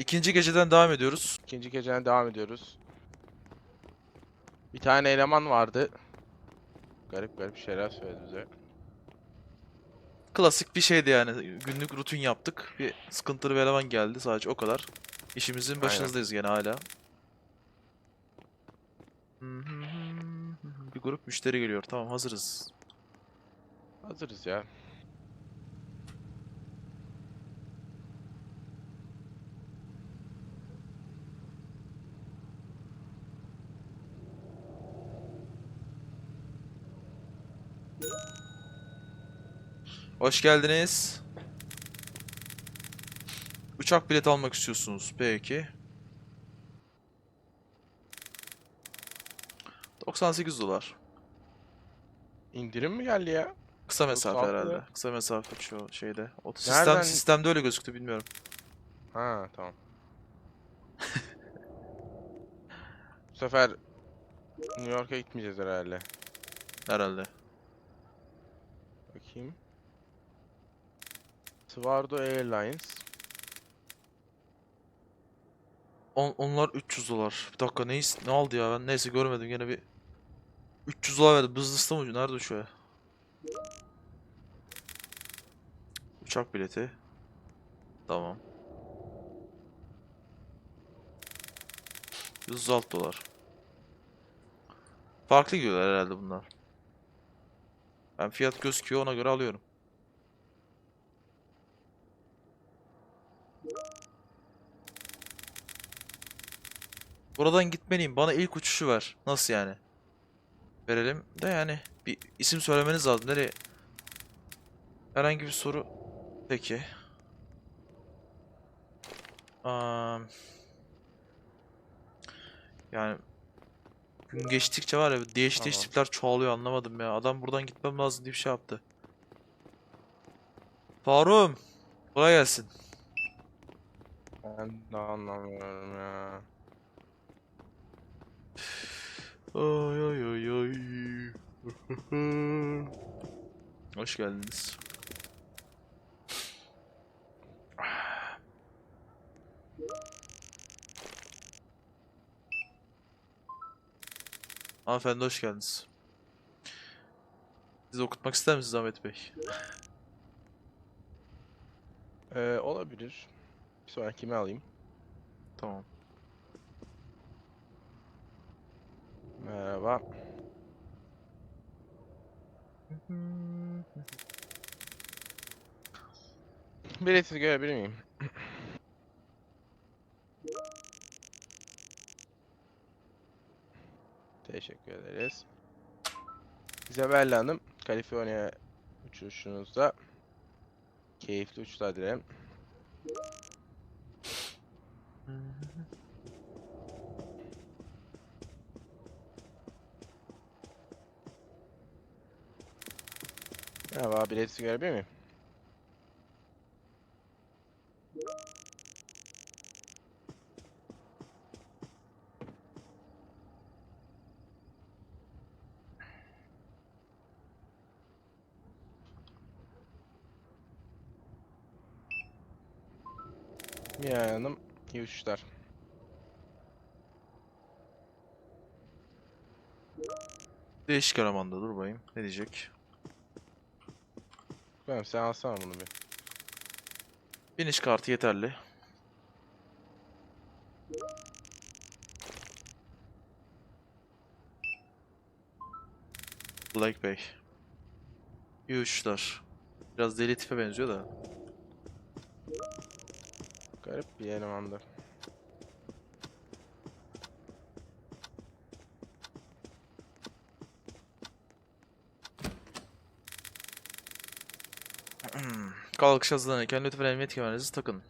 ikinci geceden devam ediyoruz. İkinci geceden devam ediyoruz. Bir tane eleman vardı. Garip garip şeyler söyledi bize. Klasik bir şeydi yani. Günlük rutin yaptık. Bir sıkıntılı bir eleman geldi sadece o kadar. İşimizin Aynen. başınızdayız gene hala. Bir grup müşteri geliyor. Tamam hazırız. Hazırız ya. Hoş geldiniz. Uçak bileti almak istiyorsunuz. Peki. 98 dolar. İndirim mi geldi ya? Kısa mesafe 96 herhalde. Kısa mesafe şu şeyde. O Nereden- sistem sistemde öyle gözüktü bilmiyorum. Ha tamam. Bu sefer New York'a gitmeyeceğiz herhalde. Herhalde. Bakayım. Svardo Airlines. On, onlar 300 dolar. Bir dakika ne, ne aldı ya ben neyse görmedim gene bir 300 dolar verdim. Business'ta mı? Nerede şu? Uçak bileti. Tamam. 106 dolar. Farklı gidiyorlar herhalde bunlar. Ben fiyat gözüküyor ona göre alıyorum. Buradan gitmeliyim. Bana ilk uçuşu ver. Nasıl yani? Verelim de yani bir isim söylemeniz lazım. Nereye? Herhangi bir soru. Peki. Am, yani gün geçtikçe var ya değiş değiş Tamam. tipler çoğalıyor anlamadım ya. Adam buradan gitmem lazım diye bir şey yaptı. Faruk'um. Kolay gelsin. Ben de anlamıyorum ya. Ay ay ay ay. Hoş geldiniz. Hanımefendi hoş geldiniz. Siz okutmak ister misiniz Ahmet Bey? Ee, olabilir. Bir sonrakimi alayım. Tamam. Merhaba. Bileti görebilir miyim? Teşekkür ederiz. Isabella Hanım, Kaliforniya uçuşunuzda keyifli uçuşlar dilerim. Merhaba, bileti görebilir miyim? Mia Hanım, iyi uçuşlar. Değişik elemanda dur bakayım. Ne diyecek? Efendim sen alsana bunu bir. Biniş kartı yeterli. Black. İyi uçuşlar. Biraz deli tipe benziyor da. Garip bir elemandı. Kalkış hazırlanırken lütfen emniyet kemerinizi takın.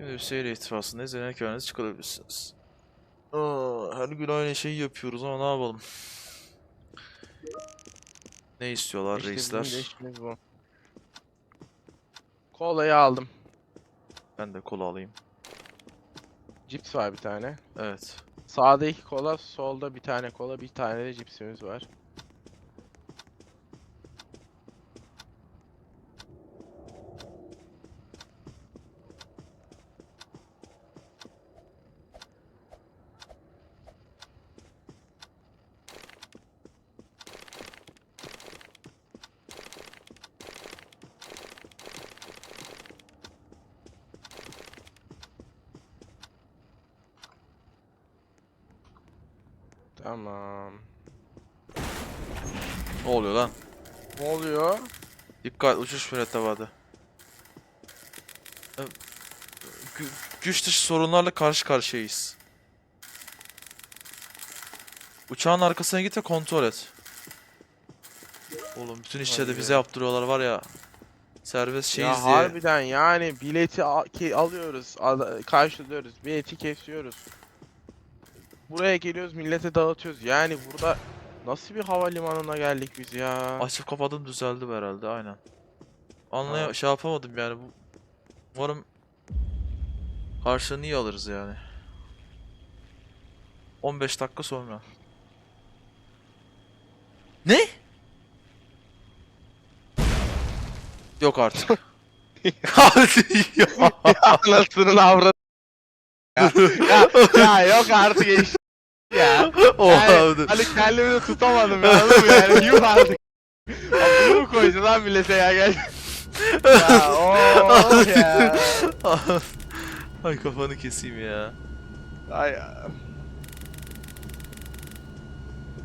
Şimdi Hüseyin ihtifasındayız. Yemek kendiniz çıkarabilirsiniz. Aa, her gün aynı şeyi yapıyoruz ama ne yapalım? Ne istiyorlar İşte reisler? bu. Kolayı aldım. Ben de kola alayım. Cips var bir tane. Evet. Sağda iki kola, solda bir tane kola, bir tane de cipsimiz var. Tamam. Ne oluyor lan? Ne oluyor? Dikkat uçuş mürettebatı. Ee, gü- Güç dışı sorunlarla karşı karşıyayız. Uçağın arkasına git ve kontrol et. Oğlum bütün işleri de bize yaptırıyorlar var ya. Serbest şeyiz ya diye. harbiden yani bileti a- ki alıyoruz, al- karşılıyoruz, bileti kesiyoruz. Buraya geliyoruz, millete dağıtıyoruz. Yani burada nasıl bir havalimanına geldik biz ya? Açıp kapadım düzeldi herhalde aynen. Anlaya Ha. şey yapamadım yani bu. Umarım karşılığını iyi alırız yani. 15 dakika sonra. Ne? Yok artık. Hadi ya. Anasının avradı. Ya, ya, ya yok artık eş- ya. Oha Yani, hani kendimi de tutamadım ya anladın mı yani yuh artık. Ya bunu mu koyacaksın lan millete ya gel. ya ooo ya. Ay kafanı keseyim ya. Ay ya.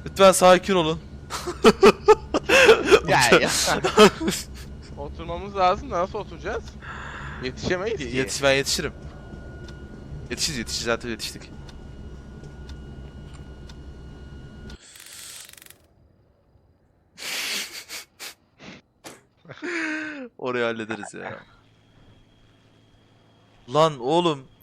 Lütfen sakin olun. Ya, ya. Oturmamız lazım nasıl oturacağız? Yetişemeyiz ki. Yetiş ben yetişirim. Yetişiriz yetişiriz zaten yetiştik. Orayı hallederiz ya. Lan oğlum.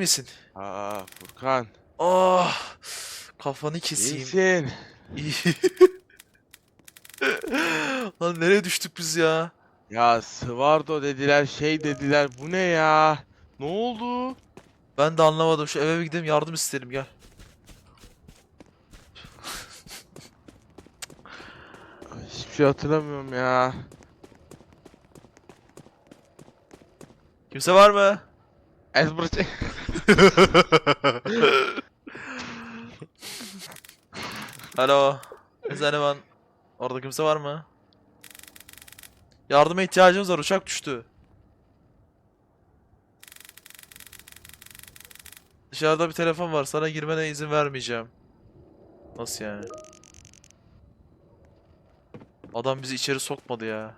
Misin? Aa Furkan. Ah. Kafanı keseyim. İyisin. İyi. Lan nereye düştük biz ya? Ya Svardo dediler şey dediler bu ne ya? Ne oldu? Ben de anlamadım. Şu eve bir gidelim yardım isterim gel. Hiçbir şey hatırlamıyorum ya. Kimse var mı? Ezber Alo. Zeneman. Orada kimse var mı? Yardıma ihtiyacımız var. Uçak düştü. Dışarıda bir telefon var. Sana girmene izin vermeyeceğim. Nasıl yani? Adam bizi içeri sokmadı ya.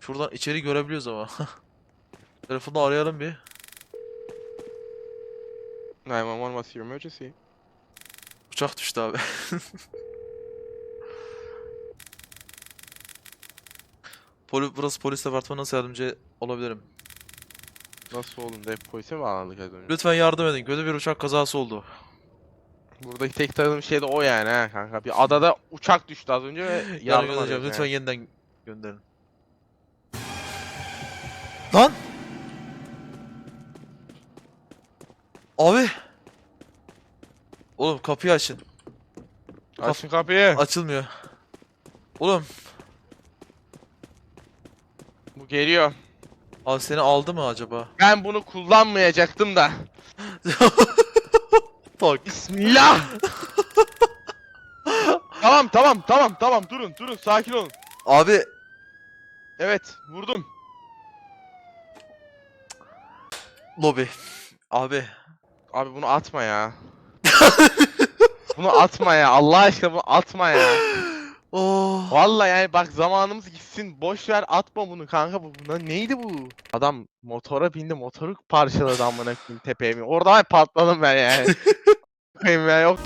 Şuradan içeri görebiliyoruz ama. Telefonda arayalım bir. 911 what's your emergency? Uçak düştü abi. Poli, burası polis departmanı nasıl yardımcı olabilirim? Nasıl oğlum de polise mi bağlandık az önce? Lütfen yardım edin. Kötü bir uçak kazası oldu. Buradaki tek tanıdığım şey de o yani ha kanka. Bir adada uçak düştü az önce ve Yardım yardım edeceğim. arıyoruz Lütfen yani. yeniden gönderin. Lan! Abi! Oğlum kapıyı açın. Açın kapıyı. Açılmıyor. Oğlum, Bu geliyor. abi seni aldı mı acaba? Ben bunu kullanmayacaktım da. Bak. Bismillah. tamam tamam tamam tamam durun durun sakin olun. Abi Evet vurdum. lobi. Abi. Abi bunu atma ya. bunu atma ya Allah aşkına bunu atma ya. Oh. Vallahi yani bak zamanımız gitsin. Boş ver atma bunu kanka bu buna neydi bu? Adam motora bindi motoru parçaladı amına koyayım tepeye. Orada ben patladım ben yani. Ya yok